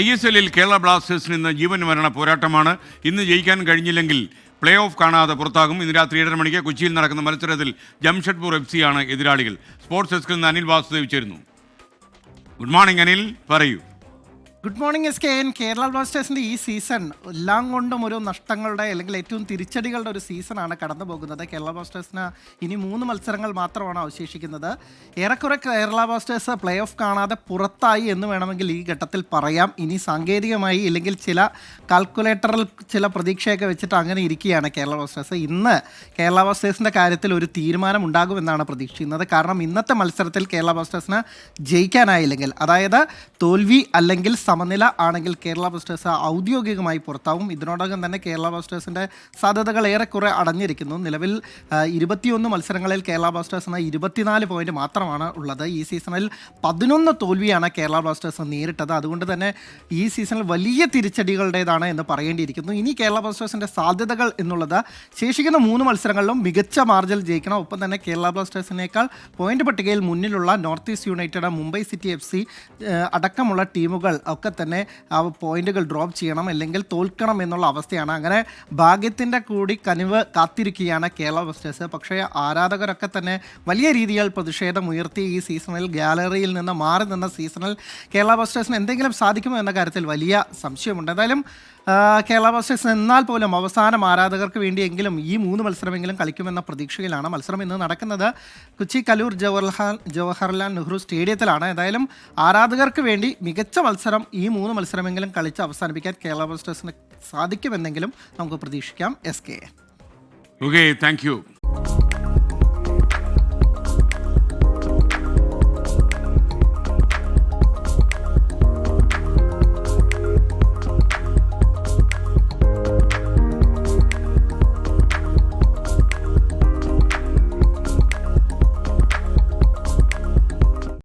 I S എല്ലിൽ കേരള ബ്ലാസ്റ്റേഴ്സിന് ഇന്ന് ജീവൻ മരണ പോരാട്ടമാണ്. ഇന്ന് ജയിക്കാൻ കഴിഞ്ഞില്ലെങ്കിൽ പ്ലേ ഓഫ് കാണാതെ പുറത്താകും. ഇന്ന് രാത്രി ഏഴര മണിക്ക് കൊച്ചിയിൽ നടക്കുന്ന മത്സരത്തിൽ ജംഷഡ്പൂർ എഫ് സി ആണ് എതിരാളികൾ. സ്പോർട്സ് ഡെസ്കിൽ നിന്ന് അനിൽ വാസുദേവ് ചേരുന്നു. ഗുഡ് മോർണിംഗ് അനിൽ പറയൂ. Good morning S K N Kerala ബ്ലാസ്റ്റേഴ്സിന്റെ ഈ സീസൺ എല്ലാം കൊണ്ടും ഒരു നഷ്ടങ്ങളുടെ അല്ലെങ്കിൽ ഏറ്റവും തിരിച്ചടികളുടെ ഒരു സീസണാണ് കടന്നു പോകുന്നത്. കേരള ബ്ലാസ്റ്റേഴ്സിന് ഇനി മൂന്ന് മത്സരങ്ങൾ മാത്രമാണ് അവശേഷിക്കുന്നത്. ഏറെക്കുറെ കേരള ബ്ലാസ്റ്റേഴ്സ് പ്ലേ ഓഫ് കാണാതെ പുറത്തായി എന്ന് വേണമെങ്കിൽ ഈ ഘട്ടത്തിൽ പറയാം. ഇനി സാങ്കേതികമായി ഇല്ലെങ്കിൽ ചില കാൽക്കുലേറ്ററിൽ ചില പ്രതീക്ഷയൊക്കെ വെച്ചിട്ട് അങ്ങനെ ഇരിക്കുകയാണ് കേരള ബ്ലാസ്റ്റേഴ്സ് ഇന്ന് കേരള ബ്ലാസ്റ്റേഴ്സിന്റെ കാര്യത്തിൽ ഒരു തീരുമാനം ഉണ്ടാകുമെന്നാണ് പ്രതീക്ഷിക്കുന്നത്. കാരണം ഇന്നത്തെ മത്സരത്തിൽ കേരള ബ്ലാസ്റ്റേഴ്സിന് ജയിക്കാനായില്ലെങ്കിൽ അതായത് തോൽവി അല്ലെങ്കിൽ സമനില ആണെങ്കിൽ കേരള ബ്ലാസ്റ്റേഴ്സ് ഔദ്യോഗികമായി പുറത്താവും. ഇതിനോടകം തന്നെ കേരള ബ്ലാസ്റ്റേഴ്സിന്റെ സാധ്യതകൾ ഏറെക്കുറെ അടഞ്ഞിരിക്കുന്നു. നിലവിൽ ഇരുപത്തിയൊന്ന് മത്സരങ്ങളിൽ കേരള ബ്ലാസ്റ്റേഴ്സിന് ഇരുപത്തിനാല് പോയിന്റ് മാത്രമാണ് ഉള്ളത്. ഈ സീസണിൽ പതിനൊന്ന് തോൽവിയാണ് കേരള ബ്ലാസ്റ്റേഴ്സ് നേരിട്ടത്. അതുകൊണ്ട് തന്നെ ഈ സീസണിൽ വലിയ തിരിച്ചടികളുടേതാണ് എന്ന് പറയേണ്ടിയിരിക്കുന്നു. ഇനി കേരള ബ്ലാസ്റ്റേഴ്സിന്റെ സാധ്യതകൾ എന്നുള്ളത് ശേഷിക്കുന്ന മൂന്ന് മത്സരങ്ങളിലും മികച്ച മാർജിൽ ജയിക്കണം. ഒപ്പം തന്നെ കേരള ബ്ലാസ്റ്റേഴ്സിനേക്കാൾ പോയിന്റ് പട്ടികയിൽ മുന്നിലുള്ള north east united Mumbai city F C അടക്കമുള്ള ടീമുകൾ ഒക്കെ തന്നെ ആ പോയിന്റുകൾ ഡ്രോപ്പ് ചെയ്യണം അല്ലെങ്കിൽ തോൽക്കണം എന്നുള്ള അവസ്ഥയാണ്. അങ്ങനെ ഭാഗ്യത്തിന്റെ കൂടി കനിവ് കാത്തിരിക്കുകയാണ് കേരള ബ്ലാസ്റ്റേഴ്സ് പക്ഷേ ആരാധകരൊക്കെ തന്നെ വലിയ രീതിയിൽ പ്രതിഷേധം ഉയർത്തി ഈ സീസണിൽ ഗാലറിയിൽ നിന്ന് മാറി നിന്ന സീസണിൽ കേരള ബ്ലാസ്റ്റേഴ്സിന് എന്തെങ്കിലും സാധിക്കുമോ എന്ന കാര്യത്തിൽ വലിയ സംശയമുണ്ട്. എന്തായാലും കേരള ബ്ലാസ്റ്റേഴ്സ് എന്നാൽ പോലും അവസാനം ആരാധകർക്ക് വേണ്ടിയെങ്കിലും ഈ മൂന്ന് മത്സരമെങ്കിലും കളിക്കുമെന്ന പ്രതീക്ഷയിലാണ് മത്സരം ഇന്ന് നടക്കുന്നത്. കൊച്ചി കലൂർ ജവഹർലാൽ ജവഹർലാൽ നെഹ്റു സ്റ്റേഡിയത്തിലാണ്. ഏതായാലും ആരാധകർക്ക് വേണ്ടി മികച്ച മത്സരം ഈ മൂന്ന് മത്സരമെങ്കിലും കളിച്ച് അവസാനിപ്പിക്കാൻ കേരള ബ്ലാസ്റ്റേഴ്സിന് സാധിക്കുമെന്നെങ്കിലും നമുക്ക് പ്രതീക്ഷിക്കാം. S K okay thank you